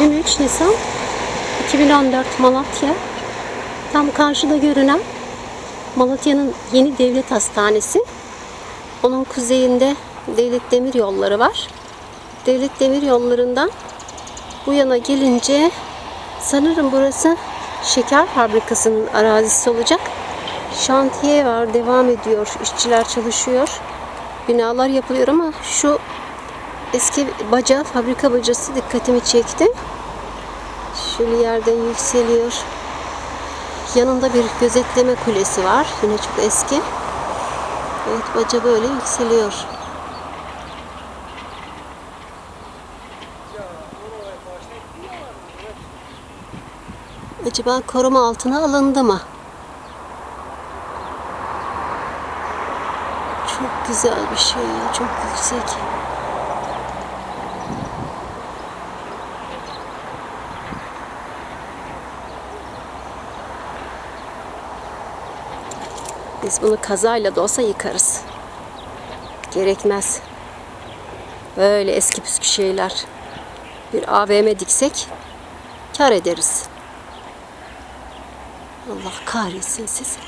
23 Nisan 2014 Malatya. Tam karşıda görünen Malatya'nın yeni devlet hastanesi. Onun kuzeyinde devlet demir yolları var. Devlet demir yollarından bu yana gelince sanırım burası şeker fabrikasının arazisi olacak. Şantiye var, devam ediyor. İşçiler çalışıyor. Binalar yapılıyor ama şu eski baca, fabrika bacası dikkatimi çekti. Şöyle yerden yükseliyor. Yanında bir gözetleme kulesi var. Yine çok eski. Evet baca böyle yükseliyor. Acaba koruma altına alındı mı? Çok güzel bir şey. Çok yüksek. Biz bunu kazayla da olsa yıkarız. Gerekmez. Böyle eski püskü şeyler. Bir AVM diksek kar ederiz. Allah kahretsin sizi.